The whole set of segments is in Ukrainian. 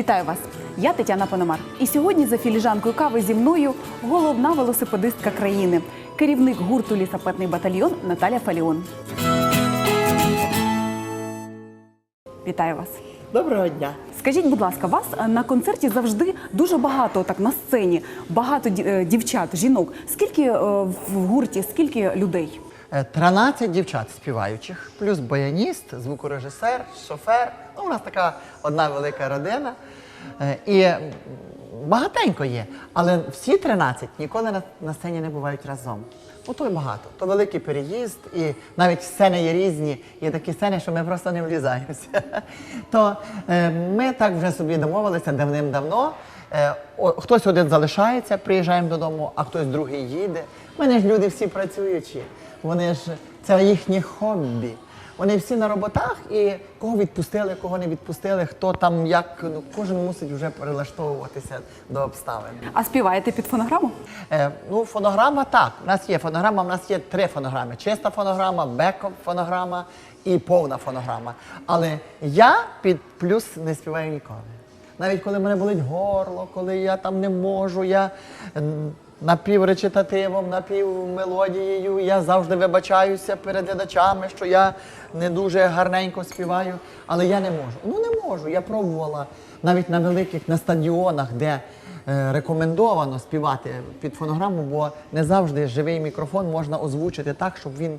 Вітаю вас! Я Тетяна Пономар. І сьогодні за філіжанкою кави зі мною головна велосипедистка країни, керівник гурту лісапетний батальйон Наталя Фаліон. Вітаю вас! Доброго дня. Скажіть, будь ласка, вас е, на концерті завжди дуже багато так на сцені, багато е, дівчат, жінок. Скільки е, в гурті, скільки людей? Е, 13 дівчат співаючих, плюс баяніст, звукорежисер, шофер. Ну, у нас така одна велика родина. Е, І багатенько є, але всі 13 ніколи на, сцені не бувають разом. Ну, то й багато. То великий переїзд, і навіть сцени є різні. Є такі сцени, що ми просто не влізаємося. То е, ми так вже собі домовилися давним-давно. Е, хтось один залишається, приїжджаємо додому, а хтось другий їде. У мене ж люди всі працюючі. Вони ж це їхнє хобі. Вони всі на роботах і кого відпустили, кого не відпустили, хто там як ну кожен мусить вже перелаштовуватися до обставин. А співаєте під фонограму? Е, ну, фонограма так. У нас є фонограма, у нас є три фонограми: чиста фонограма, бекоп фонограма і повна фонограма. Але я під плюс не співаю ніколи. Навіть коли мене болить горло, коли я там не можу, я напівречитативом, напівмелодією, я завжди вибачаюся перед глядачами, що я не дуже гарненько співаю, але я не можу. Ну не можу. Я пробувала навіть на великих на стадіонах, де е, рекомендовано співати під фонограму, бо не завжди живий мікрофон можна озвучити так, щоб він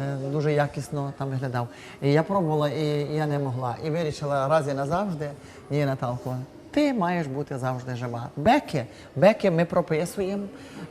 е, дуже якісно там виглядав. І я пробувала, і я не могла. І вирішила раз і назавжди, ні, Наталко, ти маєш бути завжди жива. Беки, беки ми прописуємо.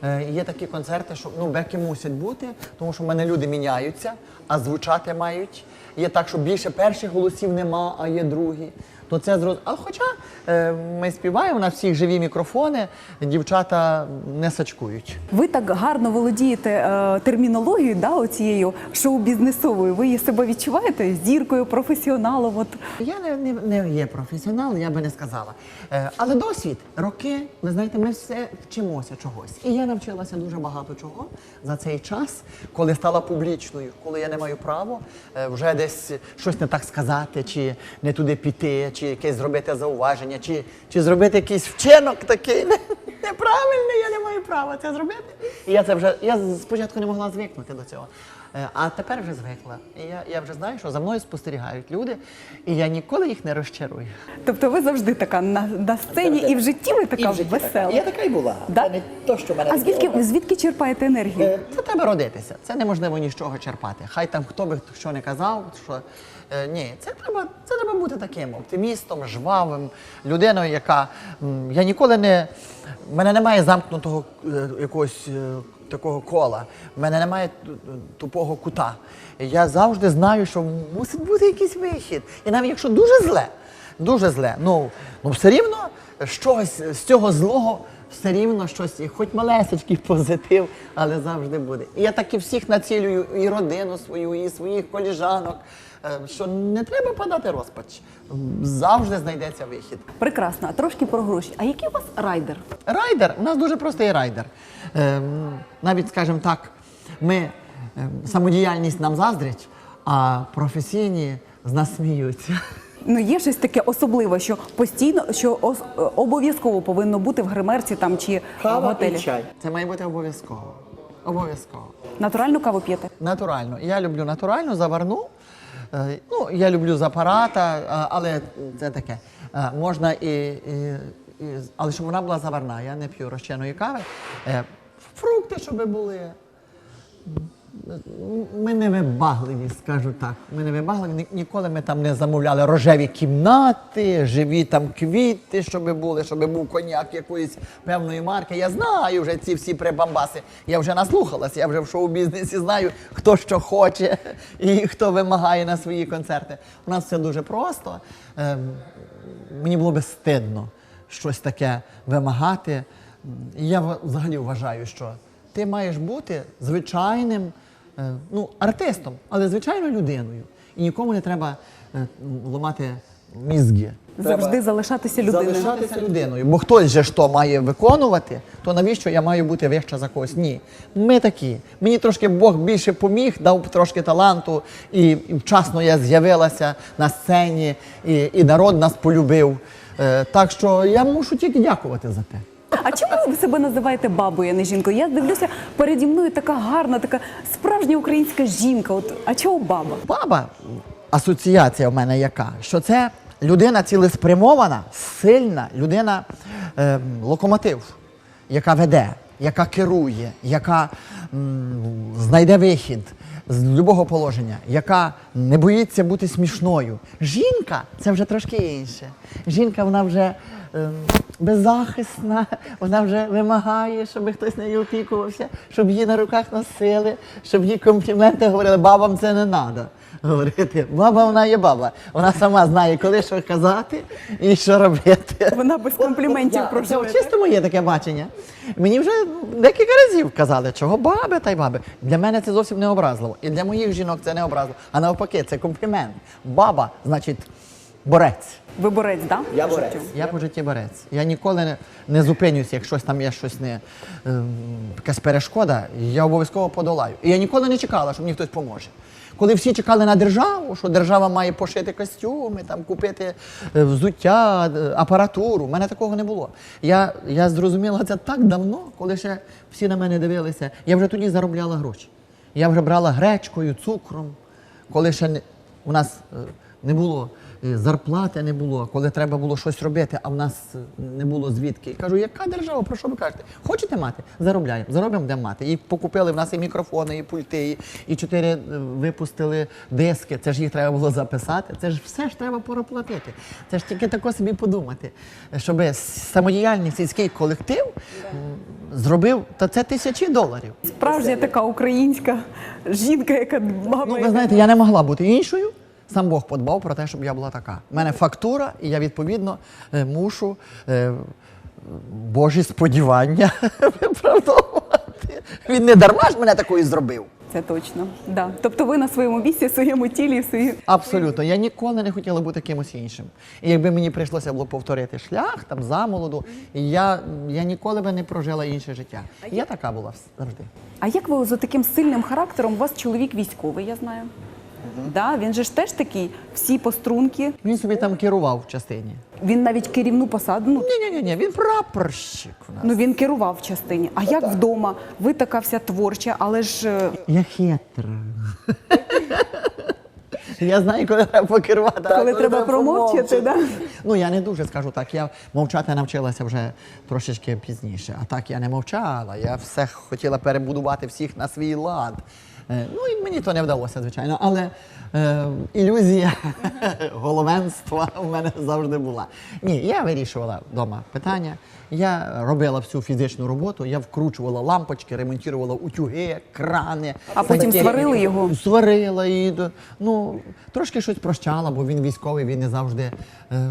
Е, є такі концерти, що ну, беки мусять бути, тому що в мене люди міняються, а звучати мають. Є так, що більше перших голосів нема, а є другі. То це зроз... А хоча е, ми співаємо, у нас всіх живі мікрофони, дівчата не сачкують. Ви так гарно володієте е, термінологією, да, оцією шоу-бізнесовою. Ви себе відчуваєте зіркою, професіоналом? От Я не, не, не є професіонал, я би не сказала. Е, але досвід, роки, ви знаєте, ми все вчимося чогось. І я навчилася дуже багато чого за цей час, коли стала публічною, коли я не маю права е, вже десь щось не так сказати, чи не туди піти, чи якесь зробити зауваження, чи, чи зробити якийсь вчинок такий не- неправильний, я не маю права це зробити. І я це вже я спочатку не могла звикнути до цього. Е, А тепер вже звикла. І я, я вже знаю, що за мною спостерігають люди, і я ніколи їх не розчарую. тобто, ви завжди така на, на сцені, і в житті ви така весела. Я така й була. Да? Це не то, що мене А звідки звідки черпаєте енергію? Е, Це треба родитися. Це неможливо ні з чого черпати. Хай там хто би що не казав, що е, ні, це треба, це треба бути таким оптимістом, жвавим, людиною, яка я ніколи не. в мене немає замкнутого е, якогось е, такого кола, в мене немає тупого кута. Я завжди знаю, що мусить бути якийсь вихід. І навіть якщо дуже зле, дуже зле, ну, ну все рівно щось з цього злого все рівно щось, хоч малесечкий позитив, але завжди буде. І я так і всіх націлюю, і родину свою, і своїх коліжанок, е, що не треба падати розпач. Завжди знайдеться вихід. Прекрасно, а трошки про гроші. А який у вас райдер? Райдер, у нас дуже простий райдер. Ем, навіть, скажімо так, ми ем, самодіяльність нам заздрять, а професійні з нас сміються. Ну є щось таке особливе, що постійно, що е, обов'язково повинно бути в гримерці там чи в готелі. Це має бути обов'язково. Обов'язково. Натуральну каву п'єте? Натурально. Я люблю натуральну, заварну. Е, Ну, я люблю з апарата, а, але це таке. Е, Можна і, і, і. Але щоб вона була заварна, я не п'ю розчинної кави. Е, Фрукти, щоб були. Ми не вибагливі, скажу так. Ми не вибагливі. Ні- Ніколи ми там не замовляли рожеві кімнати, живі там квіти, щоб були, щоб був коньяк якоїсь певної марки. Я знаю вже ці всі прибамбаси. Я вже наслухалася, я вже в шоу-бізнесі знаю, хто що хоче і хто вимагає на свої концерти. У нас все дуже просто. Ем, мені було би стидно щось таке вимагати. Я взагалі вважаю, що ти маєш бути звичайним е, ну, артистом, але звичайною людиною. І нікому не треба е, ламати мізги. Завжди залишатися людиною. Залишатися людиною. Бо хтось же то має виконувати, то навіщо я маю бути вища за когось? Ні. Ми такі. Мені трошки Бог більше поміг, дав трошки таланту, і, і вчасно я з'явилася на сцені, і, і народ нас полюбив. Е, так що я мушу тільки дякувати за те. А чому ви себе називаєте бабою, а не жінкою? Я дивлюся, переді мною така гарна, така справжня українська жінка. От а чого баба? Баба, асоціація в мене яка? Що це людина цілеспрямована, сильна, людина е, локомотив, яка веде, яка керує, яка м, знайде вихід з будь-якого положення, яка не боїться бути смішною. Жінка це вже трошки інше. Жінка вона вже беззахисна, вона вже вимагає, щоб хтось нею опікувався, щоб її на руках носили, щоб їй компліменти говорили, бабам це не треба. Говорити, баба вона є баба. Вона сама знає, коли що казати і що робити. Вона без компліментів проживе. Це чисто моє таке бачення. Мені вже декілька разів казали, чого баби та й баби. Для мене це зовсім не образливо. І для моїх жінок це не образливо. А навпаки, це комплімент. Баба, значить, борець. Ви борець, да? Я борець. Я по житті борець. Я ніколи не, не зупинюся, як щось там є щось не ем, якась перешкода, я обов'язково подолаю. І я ніколи не чекала, що мені хтось поможе. Коли всі чекали на державу, що держава має пошити костюми, там купити е, взуття, е, апаратуру, в мене такого не було. Я, я зрозуміла це так давно, коли ще всі на мене дивилися. Я вже тоді заробляла гроші. Я вже брала гречкою, цукром, коли ще не, у нас е, не було зарплати, не було, коли треба було щось робити, а в нас е, не було звідки. І кажу, яка держава, про що ви кажете? Хочете мати? Заробляємо, заробимо, будемо мати. І покупили в нас і мікрофони, і пульти, і, і чотири е, випустили диски. Це ж їх треба було записати. Це ж все ж треба проплатити. Це ж тільки тако собі подумати, щоб самодіяльний сільський колектив зробив, та це тисячі доларів. Справжня така українська жінка, яка. Ну, ви знаєте, я не могла бути іншою. Сам Бог подбав про те, щоб я була така. У мене фактура, і я відповідно е, мушу е, Божі сподівання виправдовувати. Він не дарма ж мене такою зробив. Це точно. Да. Тобто ви на своєму місці, в своєму тілі, в своїй Абсолютно. Я ніколи не хотіла бути кимось іншим. І якби мені прийшлося було повторити шлях там замолоду, я, я ніколи би не прожила інше життя. Я така була завжди. А як ви за таким сильним характером? У вас чоловік військовий, я знаю. Да, він же ж теж такий, всі пострунки. Він собі там керував в частині. Він навіть керівну посаду. Ну, Ні, ні, ні, ні, він прапорщик у нас. ну він керував в частині. А як вдома? Ви така вся творча, але ж е, Я хитра. Я знаю, коли треба покерувати. а коли треба промовчати, да? Ну я не дуже скажу так. Я мовчати навчилася вже трошечки пізніше. А так я не мовчала. Я все хотіла перебудувати всіх на свій лад. Е, Ну і мені то не вдалося, звичайно. Але е, ілюзія головенства у мене завжди була. Ні, я вирішувала вдома питання. Я робила всю фізичну роботу, я вкручувала лампочки, ремонтувала утюги, крани. А потім сантехніки. сварили його? Сварила і ну, трошки щось прощала, бо він військовий, він не завжди. Е,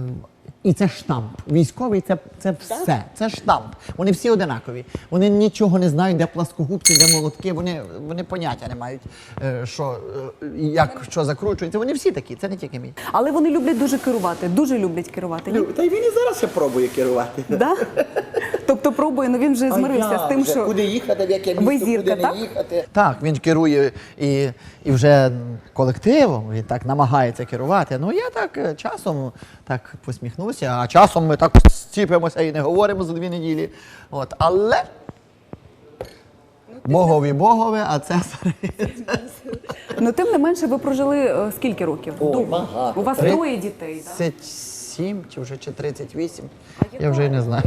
і це штамп. Військовий це, це все. Це штамп. Вони всі одинакові. Вони нічого не знають, де пласкогубці, де молотки. Вони, вони поняття не мають, е, що, е, як що закручується. Вони всі такі, це не тільки мій. Але вони люблять дуже керувати, дуже люблять керувати. Лю, Та й він і зараз ще пробує керувати. Да? Тобто пробує, ну він вже змирився з тим, що куди їхати, в яке місто, куди так? не їхати. Так, він керує і, і вже колективом, він так намагається керувати. Ну я так е, часом так посміхнуся, а часом ми так стіпимося і не говоримо за дві неділі. От, але Богові Богове, а це ну тим не менше ви прожили е, скільки років? О, Довго. багато. У вас троє дітей. Да? 37 чи вже чи 38. Я вже і не знаю.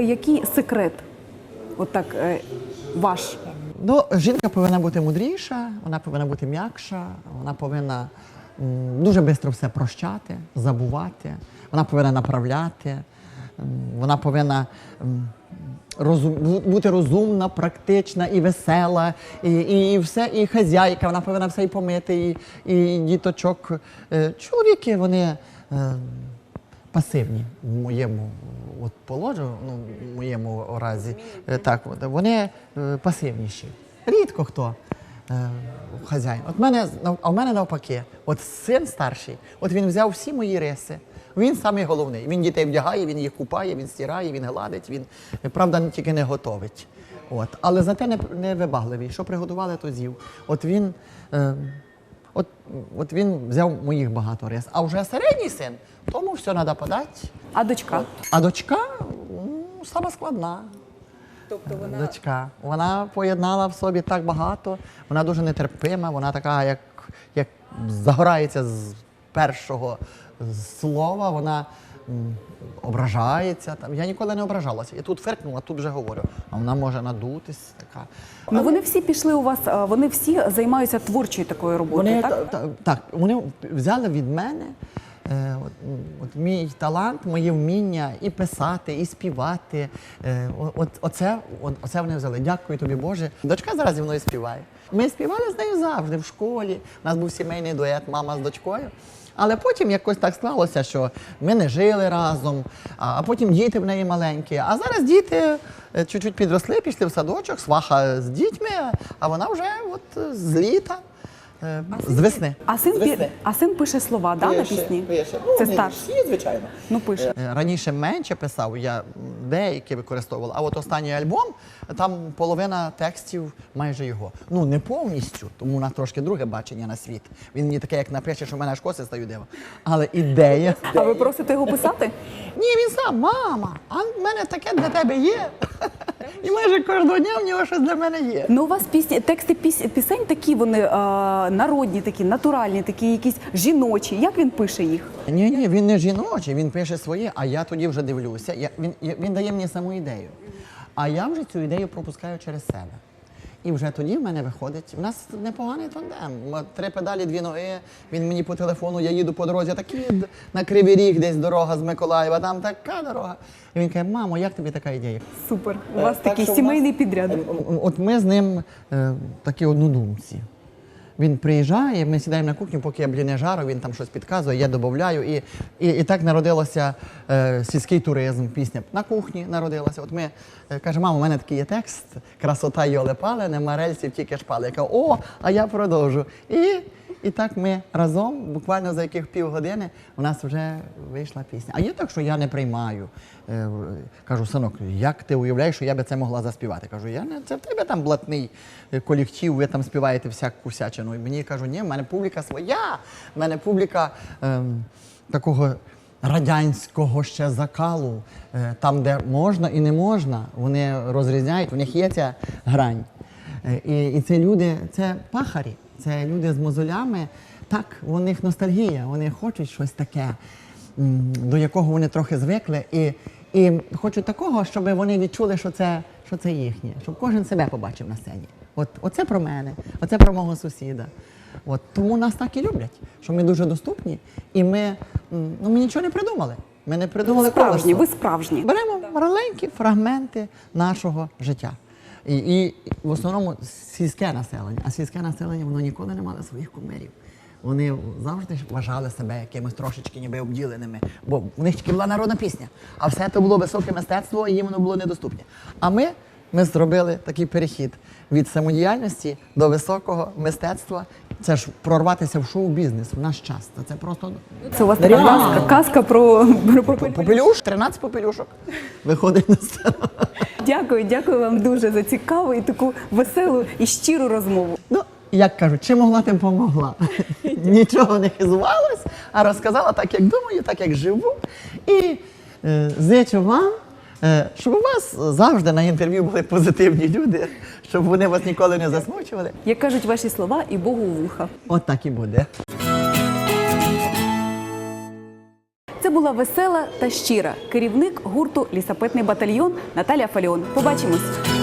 Який секрет? От е, ваш. Ну, жінка повинна бути мудріша, вона повинна бути м'якша, вона повинна дуже швидко все прощати, забувати, вона повинна направляти, вона повинна розум, бути розумна, практична і весела, і, і, і все, і хазяйка, вона повинна все і помити, і, і діточок. Е, Чоловіки, вони. е, пасивні в моєму от положенні, ну, в моєму разі. Е, Так, от, вони е, пасивніші. Рідко хто е, хазяїн. От мене, а в мене навпаки, от син старший, от він взяв всі мої риси. Він самий головний. Він дітей вдягає, він їх купає, він стирає, він гладить, він, правда, тільки не готовить. От. Але зате не, не вибагливий. Що приготували, то з'їв. От він. Е, от, от він взяв моїх багато рис. А вже середній син, тому все треба подати. А дочка? А дочка ну, сама складна. Тобто вона Дочка. Вона поєднала в собі так багато, вона дуже нетерпима, вона така, як, як загорається з першого слова, вона ображається. Там. Я ніколи не ображалася. І тут феркнула, тут вже говорю. А вона може надутись. Така. ну вони всі пішли у вас, вони всі займаються творчою такою роботою, Вони, так? та- та- так, вони взяли від мене е, от, от мій талант, моє вміння і писати, і співати. Е, от, оце, от, оце вони взяли. Дякую тобі, Боже. Дочка зараз зі мною співає. Ми співали з нею завжди в школі. У нас був сімейний дует, мама з дочкою. Але потім якось так склалося, що ми не жили разом, а потім діти в неї маленькі. А зараз діти е, чуть-чуть підросли, пішли в садочок, сваха з дітьми, а вона вже от е, з літа, е, з весни. А син, пі... весни. а син пише слова, да, на Пише, пісні? пише. Ну, Це не старший. Всі, звичайно. Ну пише. Е, Раніше менше писав, я деякі використовував, а от останній альбом, там половина текстів майже його. Ну, не повністю, тому у нас трошки друге бачення на світ. Він мені таке, як напише, що в мене аж коси стають диво. Але ідея. А ви просите його писати? Ні, він сам, мама, а в мене таке для тебе є. І майже кожного дня в нього щось для мене є. Ну, у вас пісні, тексти піс, пісень такі, вони е, народні, такі, натуральні, такі якісь жіночі. Як він пише їх? Ні, ні, він не жіночий, він пише своє, а я тоді вже дивлюся. Я, він, я- він дає мені саму ідею. А я вже цю ідею пропускаю через себе. І вже тоді в мене виходить. У нас непоганий тандем. Три педалі, дві ноги. Він мені по телефону, я їду по дорозі, такі на Кривий Ріг, десь дорога з Миколаєва, там така дорога. І він каже, мамо, як тобі така ідея? Супер. У Е, вас так такий сімейний підряд. От ми з ним е, такі однодумці. Він приїжджає, ми сідаємо на кухню, поки я бліне жару, він там щось підказує, я додаю. І, і, і так народилося е, сільський туризм, пісня на кухні народилася. От ми е, каже, мамо, у мене такий є текст, красота йоле пале, нема рельсів, тільки шпали. Я кажу, о, а я продовжу. І, і так ми разом, буквально за яких півгодини, у нас вже вийшла пісня. А є так, що я не приймаю. Е, кажу, синок, як ти уявляєш, що я би це могла заспівати? Кажу, я не це в тебе там блатний е, колектив, ви там співаєте всяку всячину. І мені кажуть, ні, в мене публіка своя, в мене публіка ем, такого радянського ще закалу, е, там, де можна і не можна, вони розрізняють, у них є ця грань. Е, І, і це люди, це пахарі, це люди з мозолями. Так, у них ностальгія, вони хочуть щось таке, до якого вони трохи звикли, і, і хочуть такого, щоб вони відчули, що це, що це їхнє, щоб кожен себе побачив на сцені. От, оце про мене, оце про мого сусіда. От, тому нас так і люблять, що ми дуже доступні, і ми, ну, ми нічого не придумали. Ми не придумали Справжні, колесо. ви справжні. Беремо маленькі фрагменти нашого життя. І, і в основному сільське населення. А сільське населення воно ніколи не мало своїх кумирів. Вони завжди вважали себе якимось трошечки ніби обділеними, бо в них тільки була народна пісня. А все це було високе мистецтво, і їм воно було недоступне. А ми, ми зробили такий перехід від самодіяльності до високого мистецтва. Це ж прорватися в шоу-бізнес в наш час. Це просто Це у вас така казка, казка про, про попелюш, 13 попелюшок виходить на сцену. Дякую, дякую вам дуже за цікаву і таку веселу і щиру розмову. Ну, як кажуть, чи могла, тим помогла. Нічого не хизувалась, а розказала так, як думаю, так, як живу. І е, зичу вам, е, щоб у вас завжди на інтерв'ю були позитивні люди, щоб вони вас ніколи не засмучували. Як кажуть ваші слова, і Богу вуха. От так і буде. Була весела та щира керівник гурту Лісапетний батальйон Наталя Фаліон. Побачимось.